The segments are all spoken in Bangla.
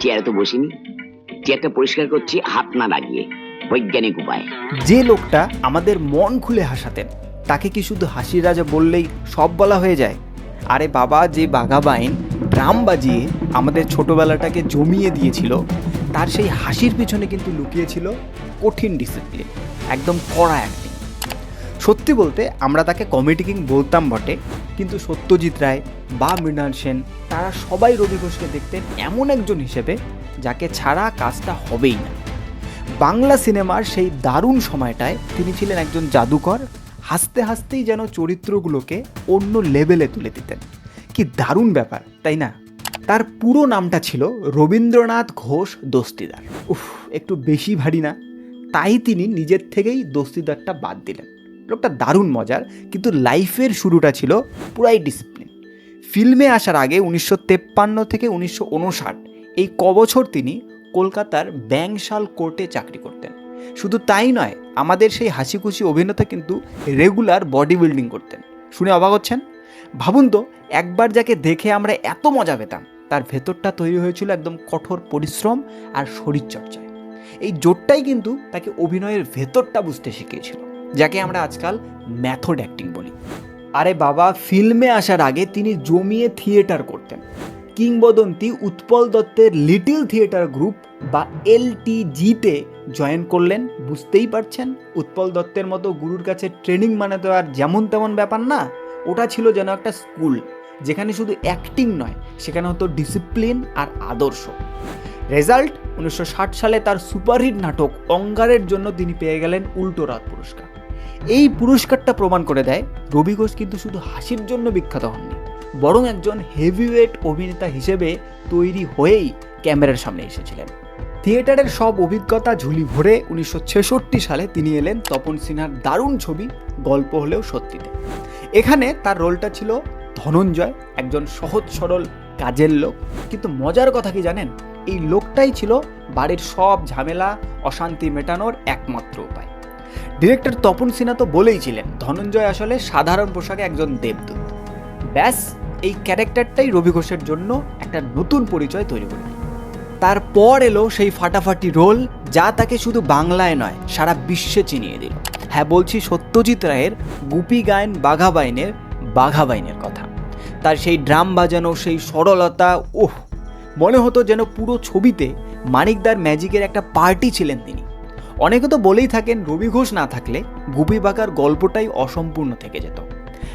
চেয়ারে তো বসিনি। চেয়ারটা পরিষ্কার করছি, হাত না লাগিয়ে। বৈজ্ঞানিক উপায়। যে লোকটা আমাদের মন খুলে হাসাতেন, তাকে কি শুধু হাসির রাজা বললেই সব বলা হয়ে যায়? আরে বাবা, যে বাঘাবাইন ড্রাম বাজিয়ে আমাদের ছোটবেলাটাকে জমিয়ে দিয়েছিল, তার সেই হাসির পিছনে কিন্তু লুকিয়েছিল কঠিন ডিসিপ্লিন, একদম কড়া অ্যাক্টিং সত্যি বলতে আমরা তাকে কমেডি কিং বলতাম বটে, কিন্তু সত্যজিৎ রায় বা মৃণাল সেন, তারা সবাই রবি ঘোষকে দেখতেন এমন একজন হিসেবে যাকে ছাড়া কাজটা হবেই না। বাংলা সিনেমার সেই দারুণ সময়টায় তিনি ছিলেন একজন জাদুকর, হাসতে হাসতেই যেন চরিত্রগুলোকে অন্য লেভেলে তুলে দিতেন। কি দারুণ ব্যাপার, তাই না? তার পুরো নামটা ছিল রবীন্দ্রনাথ ঘোষ দস্তিদার। উফ, একটু বেশি ভারী না, তাই তিনি নিজের থেকেই দস্তিদারটা বাদ দিলেন। লোকটা দারুণ মজার, কিন্তু লাইফের শুরুটা ছিল পুরাই ডিসিপ্লিন ফিল্মে আসার আগে উনিশশো তেপ্পান্ন থেকে উনিশশো উনষাট এই কবছর তিনি কলকাতার ব্যাংশাল কোর্টে চাকরি করতেন। শুধু তাই নয়, আমাদের সেই হাসিখুশি অভিনেতা কিন্তু রেগুলার বডি বিল্ডিং করতেন। শুনে অবাক হচ্ছেন? ভাবুন তো, একবার যাকে দেখে আমরা এত মজা পেতাম, তার ভেতরটা তৈরি হয়েছিল একদম কঠোর পরিশ্রম আর শরীরচর্চায়। এই জোরটাই কিন্তু তাকে অভিনয়ের ভেতরটা বুঝতে শিখিয়েছিল। যাকে আমরা আজকাল ম্যাথড অ্যাক্টিং বলি। আরে বাবা ফিল্মে আসার আগে তিনি জমিয়ে থিয়েটার করতেন। কিংবদন্তি উৎপল দত্তের লিটল থিয়েটার গ্রুপ বা এলটিজিতে জয়েন করলেন। বুঝতেই পারছেন, উৎপল দত্তের মতো গুরুর কাছে ট্রেনিং মানে তো আর যেমন তেমন ব্যাপার না, ওটা ছিল যেন একটা স্কুল যেখানে শুধু অ্যাক্টিং নয়, সেখানে হতো ডিসিপ্লিন আর আদর্শ। রেজাল্ট উনিশশো ষাট সালে তার সুপারহিট নাটক অঙ্গারের জন্য তিনি পেয়ে গেলেন উল্টো রাত পুরস্কার। এই পুরস্কারটা প্রমাণ করে দেয় রবি ঘোষ কিন্তু শুধু হাসির জন্য বিখ্যাত হননি, বরং একজন হেভিওয়েট অভিনেতা হিসেবে তৈরি হয়েই ক্যামেরার সামনে এসেছিলেন। থিয়েটারের সব অভিজ্ঞতা ঝুলি ভরে উনিশশো ছেষট্টি সালে তিনি এলেন তপন সিনহার দারুণ ছবি গল্প হলেও সত্যিতে। এখানে তার রোলটা ছিল ধনঞ্জয়, একজন সহজ সরল কাজের লোক। কিন্তু মজার কথা কি জানেন? এই লোকটাই ছিল বাড়ির সব ঝামেলা, অশান্তি মেটানোর একমাত্র উপায়। ডিরেক্টর তপন সিনহা তো বলেইছিলেন ধনঞ্জয় আসলে সাধারণ পোশাকে একজন দেবদূত। ব্যাস, এই ক্যারেক্টারটাই রবি ঘোষের জন্য একটা নতুন পরিচয় তৈরি করে তারপর এলো সেই ফাটাফাটি রোল, যা তাকে শুধু বাংলায় নয়, সারা বিশ্বে চিনিয়ে দিল। হ্যাঁ বলছি সত্যজিৎ রায়ের গুপি গায়ন বাঘা বাইনের বাঘা বাইনের কথা। তার সেই ড্রাম বাজানো, সেই সরলতা, ওহ! মনে হতো যেন পুরো ছবিতে মানিকদার ম্যাজিকের একটা পার্টি ছিলেন তিনি। অনেকে তো বলেই থাকেন রবি ঘোষ না থাকলে গুপি বাঘার গল্পটাই অসম্পূর্ণ থেকে যেত।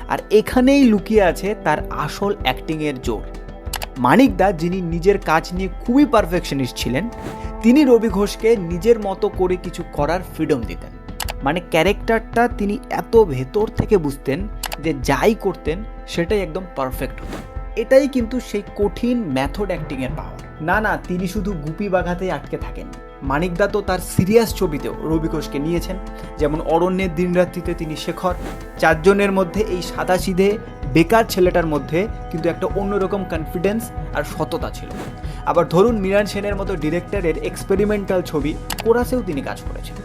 আর এখানেই লুকিয়ে আছে তার আসল অ্যাক্টিংয়ের জোর। মানিকদা যিনি নিজের কাজ নিয়ে খুবই পারফেকশনিস্ট ছিলেন, তিনি রবি ঘোষকে নিজের মতো করে কিছু করার ফ্রিডম দিতেন। মানে ক্যারেক্টারটা তিনি এত ভেতর থেকে বুঝতেন যে যাই করতেন সেটাই একদম পারফেক্ট হতো। এটাই কিন্তু সেই কঠিন ম্যাথড অ্যাক্টিংয়ের পাওয়ার না না, তিনি শুধু গুপি বাঘাতেই আটকে থাকেন মানিকদা তো তার সিরিয়াস ছবিতেও রবি ঘোষকে নিয়েছেন। যেমন অরণ্যের দিনরাত্রিতে তিনি শেখর। চারজনের মধ্যে এই সাদাসিধে বেকার ছেলেটার মধ্যে কিন্তু একটা অন্যরকম কনফিডেন্স আর সততা ছিল। আবার ধরুন মীরান সেনের মতো ডিরেক্টরের এক্সপেরিমেন্টাল ছবি কোরাসেও তিনি কাজ করেছেন।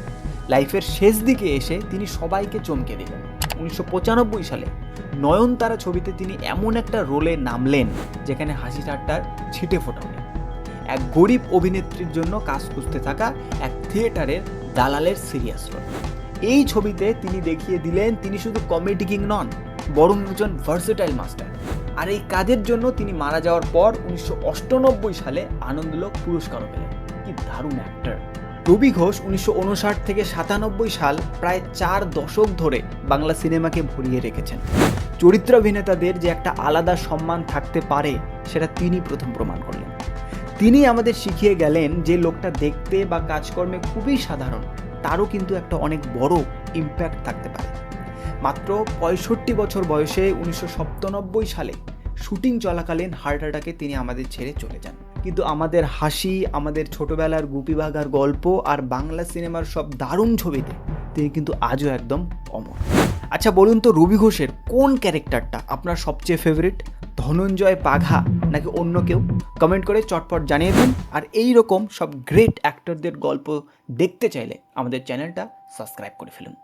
লাইফের শেষ দিকে এসে তিনি সবাইকে চমকে দিলেন। উনিশশো পঁচানব্বই সালে নয়নতারা ছবিতে তিনি এমন একটা রোলে নামলেন, যেখানে হাসি ঠাট্টার ছিটে নেই এক গরিব অভিনেত্রীর জন্য কাজ খুঁজতে থাকা এক থিয়েটারের দালালের সিরিয়াস রোল। এই ছবিতে তিনি দেখিয়ে দিলেন, তিনি শুধু কমেডি কিং নন, বরং একজন ভার্সেটাইল মাস্টার আর এই কাজের জন্য তিনি মারা যাওয়ার পর উনিশশো সালে আনন্দলোক পুরস্কারও পেলেন। কি দারুণ অ্যাক্টর রবি ঘোষ উনিশশো উনষাট থেকে সাতানব্বই সাল প্রায় চার দশক ধরে বাংলা সিনেমাকে ভরিয়ে রেখেছেন। চরিত্রাভিনেতাদের যে একটা আলাদা সম্মান থাকতে পারে, সেটা তিনি প্রথম প্রমাণ করলেন। তিনি আমাদের শিখিয়ে গেলেন যে লোকটা দেখতে বা কাজকর্মে খুবই সাধারণ, তারও কিন্তু একটা অনেক বড় ইম্প্যাক্ট থাকতে পারে। মাত্র পঁয়ষট্টি বছর বয়সে উনিশশো সালে শুটিং চলাকালীন হার্ট অ্যাটাকে তিনি আমাদের ছেড়ে চলে যান। কিন্তু আমাদের হাসি, আমাদের ছোটবেলার গুপি বাঘার গল্প আর বাংলা সিনেমার সব দারুণ ছবিতে তিনি কিন্তু আজও একদম অমর। আচ্ছা বলুন তো রবি ঘোষের কোন ক্যারেক্টারটা আপনার সবচেয়ে ফেভারিট ধনঞ্জয় বাঘা নাকি অন্য কেউ কমেন্ট করে চটপট জানিয়ে দিন। আর এই রকম সব গ্রেট অ্যাক্টরদের গল্প দেখতে চাইলে আমাদের চ্যানেলটা সাবস্ক্রাইব করে ফেলুন।